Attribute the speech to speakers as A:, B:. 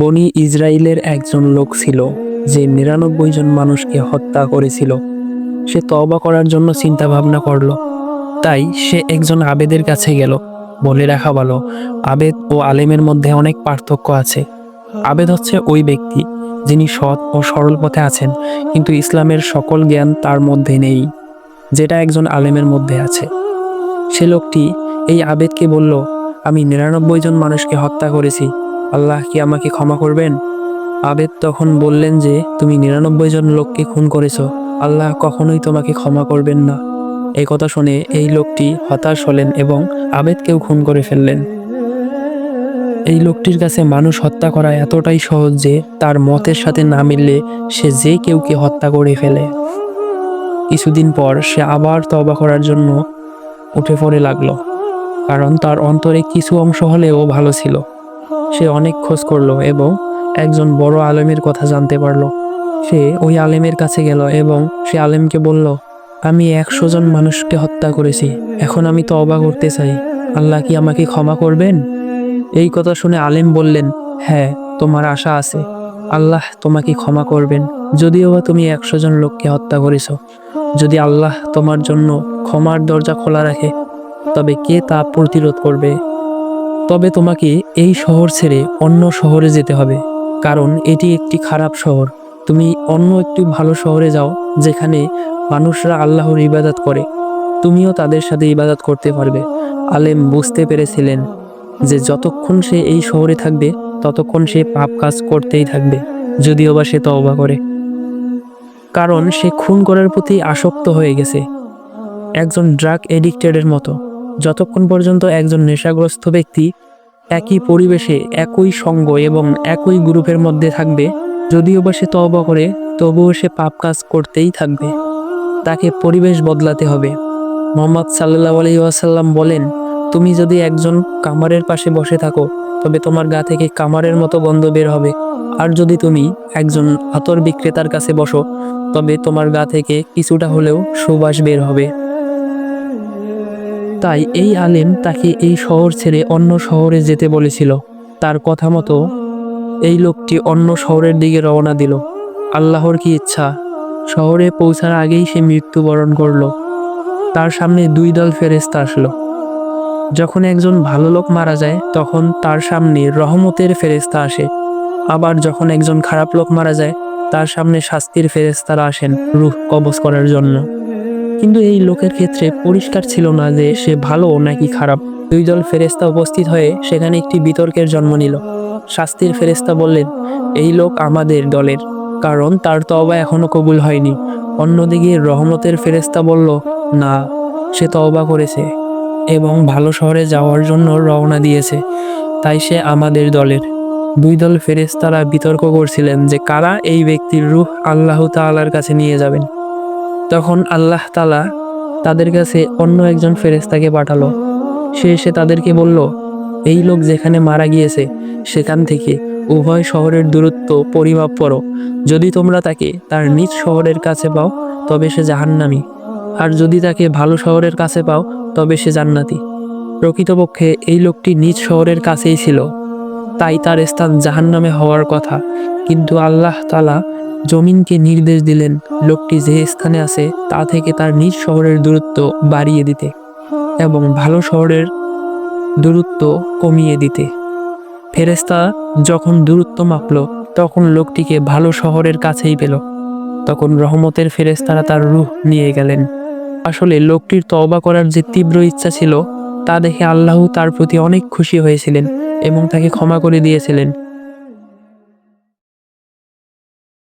A: বনি ইসরায়েলের একজন লোক ছিল, যে নিরানব্বই জন মানুষকে হত্যা করেছিল। সে তওবা করার জন্য চিন্তা ভাবনা করল। তাই সে একজন আবেদের কাছে গেল, বলে রাখা ভালো, আবেদ ও আলেমের মধ্যে অনেক পার্থক্য আছে। আবেদ হচ্ছে ওই ব্যক্তি, যিনি সৎ ও সরল পথে আছেন, কিন্তু ইসলামের সকল জ্ঞান তার মধ্যে নেই, যেটা একজন আলেমের মধ্যে আছে। সে লোকটি এই আবেদকে বলল, আমি নিরানব্বই জন মানুষকে হত্যা করেছি আল্লাহ কি আমাকে ক্ষমা করবেন? আবেদ তখন বললেন যে, তুমি নিরানব্বই জন লোককে খুন করেছ। আল্লাহ কখনোই তোমাকে ক্ষমা করবেন না। এই কথা শুনে এই লোকটি হতাশ হলেন এবং আবেদকেও খুন করে ফেললেন। এই লোকটির কাছে মানুষ হত্যা করা এতটাই সহজ যে, তার মতের সাথে না মিললে সে যে কেউকে হত্যা করে ফেলে। কিছুদিন পর সে আবার তবা করার জন্য উঠে পড়ে লাগল। কারণ তার অন্তরে কিছু অংশ হলেও ভালো ছিল। সে অনেক খোঁজ করল এবং একজন বড় আলেমের কথা জানতে পারল। সে ওই আলেমের কাছে গেল এবং সে আলেমকে বলল, আমি একশো জন মানুষকে হত্যা করেছি। এখন আমি তওবা করতে চাই। আল্লাহ কি আমাকে ক্ষমা করবেন? এই কথা শুনে আলেম বললেন হ্যাঁ তোমার আশা আছে। আল্লাহ তোমাকে ক্ষমা করবেন। যদিও বা তুমি একশো জন লোককে হত্যা করেছ। যদি আল্লাহ তোমার জন্য ক্ষমার দরজা খোলা রাখে, তবে কে তা প্রতিরোধ করবে? তবে তোমাকে এই শহর ছেড়ে অন্য শহরে যেতে হবে, কারণ এটি একটি খারাপ শহর। তুমি অন্য একটি ভালো শহরে যাও, যেখানে মানুষরা আল্লাহর ইবাদত করে। তুমিও তাদের সাথে ইবাদত করতে পারবে। আলেম বুঝতে পেরেছিলেন যে যতক্ষণ সে এই শহরে থাকবে, ততক্ষণ সে পাপ কাজ করতেই থাকবে, যদিও বা সে তওবা করে। কারণ সে খুন করার প্রতি আসক্ত হয়ে গেছে। একজন ড্রাগ এডিক্টেডের মতো। যতক্ষণ পর্যন্ত একজন নেশাগ্রস্ত ব্যক্তি একই পরিবেশে, একই সঙ্গ এবং একই গ্রুপের মধ্যে থাকবে, যদিও বা সে তওবা করে, তবুও সে পাপ কাজ করতেই থাকবে। তাকে পরিবেশ বদলাতে হবে। মোহাম্মদ সাল্লাহ আলি ওয়াসাল্লাম বলেন, তুমি যদি একজন কামারের পাশে বসে থাকো, তবে তোমার গা থেকে কামারের মতো গন্ধ বের হবে। আর যদি তুমি একজন আতর বিক্রেতার কাছে বসো, তবে তোমার গা থেকে কিছুটা হলেও সুবাস বের হবে। তাই এই আলেম তাকে এই শহর ছেড়ে অন্য শহরে যেতে বলেছিল। তার কথা মতো এই লোকটি অন্য শহরের দিকে রওনা দিল। আল্লাহর কি ইচ্ছা? শহরে পৌঁছার আগেই সে মৃত্যুবরণ করল। তার সামনে দুই দল ফেরেস্তা আসলো। যখন একজন ভালো লোক মারা যায়, তখন তার সামনে রহমতের ফেরেস্তা আসে। আবার যখন একজন খারাপ লোক মারা যায়, তার সামনে শাস্তির ফেরেস্তারা আসেন রুহ কবজ করার জন্য। কিন্তু এই লোকের ক্ষেত্রে পরিষ্কার ছিল না যে সে ভালো নাকি খারাপ। দুই দল ফেরেস্তা উপস্থিত হয়ে সেখানে একটি বিতর্কের জন্ম নিল। শাস্তির ফেরেস্তা বললেন, এই লোক আমাদের দলের, কারণ তার তওবা এখনও কবুল হয়নি। অন্যদিকে রহমতের ফেরেস্তা বলল, না, সে তওবা করেছে এবং ভালো শহরে যাওয়ার জন্য রওনা দিয়েছে, তাই সে আমাদের দলের। দুই দল ফেরেস্তারা বিতর্ক করছিলেন যে কারা এই ব্যক্তির রূহ আল্লাহ তাআলার কাছে নিয়ে যাবেন। তখন আল্লাহ তালা তাদের কাছে অন্য একজন ফেরেস্তাকে পাঠালো। সে এসে তাদেরকে বলল, এই লোক যেখানে মারা গিয়েছে, সেখান থেকে উভয় শহরের দূরত্ব পরিমাপ করো। যদি তোমরা তাকে তার নিজ শহরের কাছে পাও, তবে সে জাহান্নামী। আর যদি তাকে ভালো শহরের কাছে পাও, তবে সে জান্নাতি। প্রকৃতপক্ষে এই লোকটি নিজ শহরের কাছেই ছিল। তাই তার স্থান জাহান্নামে হওয়ার কথা। কিন্তু আল্লাহ তালা জমিনকে নির্দেশ দিলেন লোকটি যে স্থানে আছে তা থেকে তার নিজ শহরের দূরত্ব বাড়িয়ে দিতে এবং ভালো শহরের দূরত্ব কমিয়ে দিতে। ফেরেস্তা যখন দূরত্ব মাপল, তখন লোকটিকে ভালো শহরের কাছেই পেল। তখন রহমতের ফেরেস্তারা তার রুহ নিয়ে গেলেন। আসলে লোকটির তওবা করার যে তীব্র ইচ্ছা ছিল, তা দেখে আল্লাহ তার প্রতি অনেক খুশি হয়েছিলেন এবং তাকে ক্ষমা করে দিয়েছিলেন।